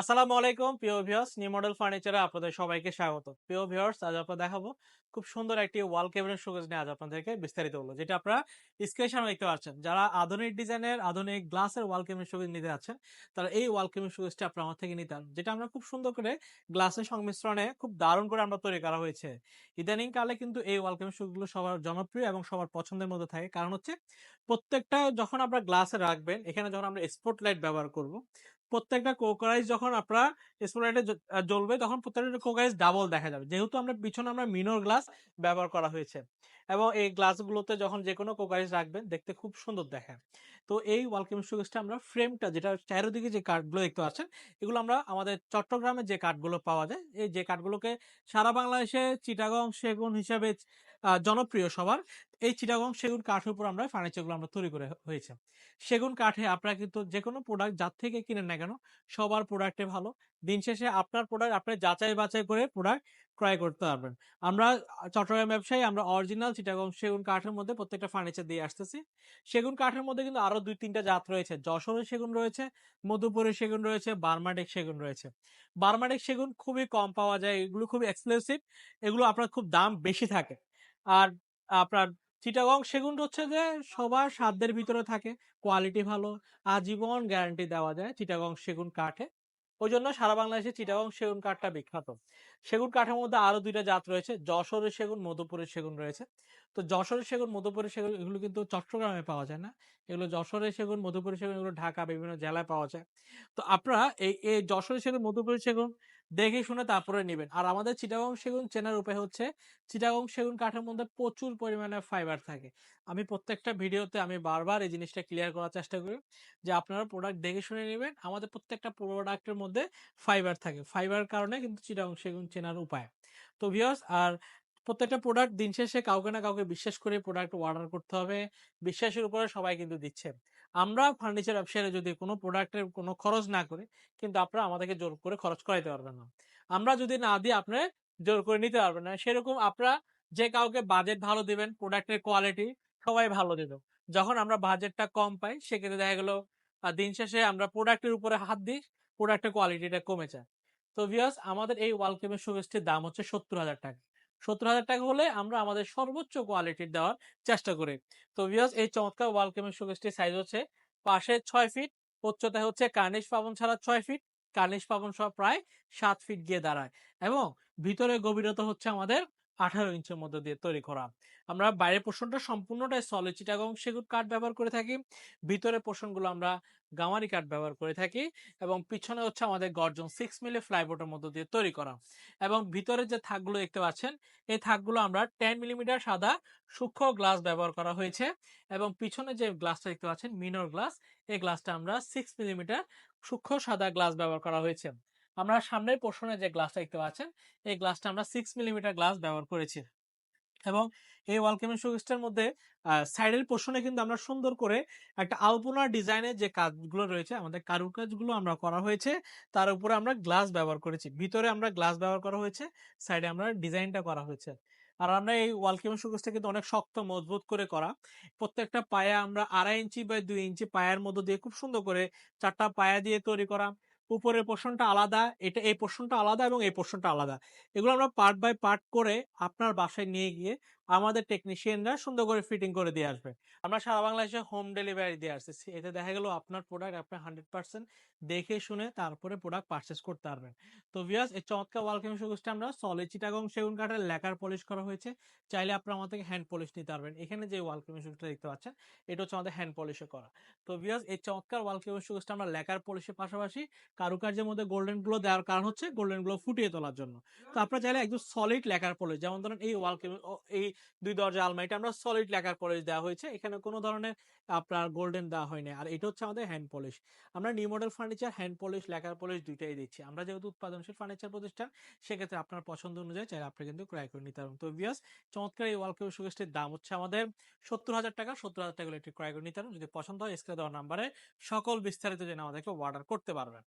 আসসালামু আলাইকুম, প্রিয় ভিউয়ার্স। নিউ মডেল ফার্নিচারে আপনাদের সবাইকে স্বাগত। প্রিয় ভিউয়ার্স, আজ আপনারা দেখাবো খুব সুন্দর একটি ওয়াল ক্যাবিনেট শোকেস নিয়ে আজ আপনাদেরকে বিস্তারিত হলো যেটা আপনারা স্ক্রিনের সামনে দেখতে পাচ্ছেন। যারা আধুনিক ডিজাইনের, আধুনিক গ্লাসের ওয়াল ক্যাবিনেট শোকেস নিতে যাচ্ছেন, তারা এই ওয়াল ক্যাবিনেট শোকেসটা আপনারা আমার থেকে নিতে পারেন, যেটা আমরা খুব সুন্দর করে গ্লাসের সংমিশ্রণে খুব দারুণ করে আমরা তৈরি করা হয়েছে। ইদানিং কালে কিন্তু এই ওয়াল ক্যাবিনেট শোকেসগুলো সবার জনপ্রিয় এবং সবার পছন্দের মধ্যে থাকে। কারণ হচ্ছে প্রত্যেকটা যখন আপনারা গ্লাসে রাখবেন, এখানে যখন আমরা স্পট লাইট ব্যবহার করব প্রত্যেকটা কোকারাইজ যখন আপনারা স্পটলাইটে জ্বলবে, তখন প্রত্যেকটা কোকারাইজ ডাবল দেখা যাবে। যেহেতু আমরা পিছনে আমরা মিনর গ্লাস ব্যবহার করা হয়েছে এবং এই গ্লাসগুলোতে যখন যে কোনো কোকারাইজ রাখবেন, দেখতে খুব সুন্দর দেখায় তো এই ওয়ালকাম শোকেসটা আমরা ফ্রেমটা যেটা চারিদিকে যে কাঠগুলো দেখতে পাচ্ছেন, এগুলো আমরা আমাদের চট্টগ্রামে যে কাঠগুলো পাওয়া যায়, এই যে কাঠগুলোকে সারা বাংলাদেশে চিটাগং সেগুন হিসাবে জনপ্রিয় সবার। এই চিটাগং সেগুন কাঠের উপর আমরা ফার্নিচারগুলো আমরা তৈরি করে হয়েছে। সেগুন কাঠে আপনারা কিন্তু যে কোনো প্রোডাক্ট যার থেকে কিনেন না কেন, সবার প্রোডাক্টে ভালো। দিন শেষে আপনার প্রোডাক্ট আপনি যাচাই বাছাই করে প্রোডাক্ট ক্রয় করতে পারবেন। আমরা চট্টগ্রাম ব্যবসায়ী, আমরা অরিজিনাল চিটাগং সেগুন কাঠের মধ্যে প্রত্যেকটা ফার্নিচার দিয়ে আসতেছি। সেগুন কাঠের মধ্যে কিন্তু আরও দুই তিনটা জাত রয়েছে। যশোরের সেগুন রয়েছে, মধুপুরের সেগুন রয়েছে, বার্মাডেক সেগুন রয়েছে। বার্মাডেক সেগুন খুবই কম পাওয়া যায়, এগুলো খুবই এক্সক্লুসিভ এগুলো আপনার খুব দাম বেশি থাকে। আর আপনার চিটাগং সেগুন হচ্ছে যে সবার সাধ্যের ভিতরে থাকে। কোয়ালিটি ভালো, আজীবন গ্যারান্টি দেওয়া যায় চিটাগং সেগুন কাঠে। ওই জন্য সারা বাংলাদেশে চিটাগং সেগুন কাঠটা বিখ্যাত। সেগুন কাঠের মধ্যে আরও দুইটা জাত রয়েছে, যশোরের সেগুন, মধুপুরের সেগুন রয়েছে। তো যশোরের সেগুন, মধুপুরের সেগুন, এগুলো কিন্তু চট্টগ্রামে পাওয়া যায় না। এগুলো যশোরের সেগুন, মধুপুরের সেগুন, এগুলো ঢাকা, বিভিন্ন জেলায় পাওয়া যায়। তো আপনারা এই এই যশোরের সেগুন, মধুপুরের সেগুন দেখে শুনে তারপরে নেবেন। আর আমাদের চিটাগং সেগুন চেনার উপায় হচ্ছে, চিটাগং সেগুন কাঠের মধ্যে প্রচুর পরিমাণে ফাইবার থাকে। আমি প্রত্যেকটা ভিডিওতে আমি বারবার এই জিনিসটা ক্লিয়ার করার চেষ্টা করি যে আপনারা প্রোডাক্ট দেখে শুনে নেবেন। আমাদের প্রত্যেকটা প্রোডাক্টের মধ্যে ফাইবার থাকে। ফাইবার কারণে কিন্তু চিটাগং সেগুন চেনার উপায়। তো ভিওস আর প্রত্যেকটা প্রোডাক্ট দিন শেষে কাউকে না কাউকে বিশ্বাস করে প্রোডাক্ট অর্ডার করতে হবে। বিশ্বাসের উপরে সবাই কিন্তু দিচ্ছে। আমরা ফার্নিচার ব্যবসায়ীরা যদি কোনো প্রোডাক্টের কোনো খরচ না করি, কিন্তু আপনারা আমাদেরকে জোর করে খরচ করাইতে পারবেন না। আমরা যদি না দিই আপনি জোর করে নিতে পারবেন না। সেরকম আপনারা যে কাউকে বাজেট ভালো দিবেন প্রোডাক্টের কোয়ালিটি সবাই ভালো দেবে। যখন আমরা বাজেটটা কম পাই, সেক্ষেত্রে দেখা গেলো দিন শেষে আমরা প্রোডাক্টের উপরে হাত দিই প্রোডাক্টের কোয়ালিটিটা কমে যায়। তো ভিউয়ার্স আমাদের এই ওয়ালকেমের শোকেসটির দাম হচ্ছে সত্তর হাজার টাকা। সত্তর হাজার টাকা হলে আমরা আমাদের সর্বোচ্চ কোয়ালিটির দেওয়ার চেষ্টা করি। তো ভিওস এই চমৎকার ওয়ালকেমের শোকেসটির সাইজ হচ্ছে পাশে ছয় ফিট উচ্চতা হচ্ছে কার্নিশ পাবন ছাড়া ছয় ফিট কার্নিশ পাবন সহ প্রায় সাত ফিট গিয়ে দাঁড়ায় এবং ভিতরে গভীরতা হচ্ছে আমাদের আঠারো ইঞ্চের মধ্যে দিয়ে তৈরি করা। আমরা বাইরের পোর্শনটা সম্পূর্ণটাই সলিড চিটাগং সেগুন কাঠ ব্যবহার করে থাকি। ভিতরের পোর্শনগুলো আমরা গামারি কাঠ ব্যবহার করে থাকি এবং পিছনে হচ্ছে আমাদের গর্জন সিক্স মিলে ফ্লাইবোর্ডের মধ্যে দিয়ে তৈরি করা। এবং ভিতরে যে থাকগুলো দেখতে পাচ্ছেন, এই থাকগুলো আমরা টেন মিলিমিটার সাদা সূক্ষ্ম গ্লাস ব্যবহার করা হয়েছে এবং পিছনে যে গ্লাসটা দেখতে পাচ্ছেন মিনর গ্লাস এই গ্লাসটা আমরা সিক্স মিলিমিটার সূক্ষ্ম সাদা গ্লাস ব্যবহার করা হয়েছে। আমরা সামনের পোর্শনে যে গ্লাসটা দেখতে পাচ্ছেন, এই গ্লাসটা আমরা সিক্স মিলিমিটার গ্লাস ব্যবহার করেছি। এবং এই ওয়াল কেমিস্ট শোকেসটার মধ্যে সাইডের পোর্শনে কিন্তু আমরা সুন্দর করে একটা আলপনা ডিজাইনের যে কাজগুলো রয়েছে, আমাদের কারুকাজগুলো আমরা করা হয়েছে, তার উপরে আমরা গ্লাস ব্যবহার করেছি। ভিতরে আমরা গ্লাস ব্যবহার করা হয়েছে সাইডে আমরা ডিজাইনটা করা হয়েছে। আর আমরা এই ওয়াল শোকেসটা কিন্তু অনেক শক্ত, মজবুত করে করা। প্রত্যেকটা পায়া আমরা আড়াই ইঞ্চি বা দুই ইঞ্চি পায়ের মধ্যে দিয়ে খুব সুন্দর করে চারটা পায়া দিয়ে তৈরি করা। উপরের পোর্শনটা আলাদা, এটা, এই পোর্শনটা আলাদা এবং এই পোর্শনটা আলাদা। এগুলো আমরা পার্ট বাই পার্ট করে আপনার বাসায় নিয়ে গিয়ে আমাদের টেকনিশিয়ানরা সুন্দর করে ফিটিং করে দিয়ে আসবে। আমরা সারা বাংলাদেশে হোম ডেলিভারি দিয়ে আসতেছি। এতে দেখা গেল আপনার প্রোডাক্ট আপনি হান্ড্রেড পার্সেন্ট দেখে শুনে তারপরে প্রোডাক্ট পারচেস করতে পারবেন। তো ভিয়াস এই চমৎকার ওয়ালকাম সুগুসটা আমরা সলিড চিটাগং সেগুন কাঠের লেকার পলিশ করা হয়েছে। চাইলে আপনারা আমার থেকে হ্যান্ড পলিশ নিতে পারবেন। এখানে যে ওয়ালকাম সুগুসটা দেখতে পাচ্ছেন, এটা হচ্ছে আমাদের হ্যান্ড পলিশে করা। তো ভিয়াস এই চমৎকার ওয়ালকাম সুগুসটা আমরা লেকার পলিশের পাশাপাশি কারুকার্যের মধ্যে গোল্ডেন গ্লো দেওয়ার কারণ হচ্ছে গোল্ডেন গ্লো ফুটিয়ে তোলার জন্য। তো আপনারা চাইলে একদম সলিড লেকার পলিশ যেমন ধরেন এই ওয়াল এই দুই দরজা আলমারিটা আমরা সলিড লেকার পলিশ দেওয়া হয়েছে। এখানে কোনো ধরনের আপনার গোল্ডেন দেওয়া হয়নি। আর এটা হচ্ছে আমাদের হ্যান্ড পলিশ আমরা new model furniture hand polish lacquer polish দুইটাই দিচ্ছি। আমরা যেহেতু উৎপাদনশীল ফার্নিচার প্রতিষ্ঠান, সেক্ষেত্রে আপনার পছন্দ অনুযায়ী চাইলে আপনি কিন্তু ক্রয় করে নিতে পারবেন তো বিয়াস চমৎকার এই ওয়ালকেও সুগেস্টের দাম হচ্ছে আমাদের সত্তর হাজার টাকা। সত্তর হাজার টাকা ক্রয় করে নিতে পারবেন যদি পছন্দ হয় স্ক্রিনে দেওয়ার নাম্বারে সকল বিস্তারিত জেনে আমাদেরকে অর্ডার করতে পারবেন।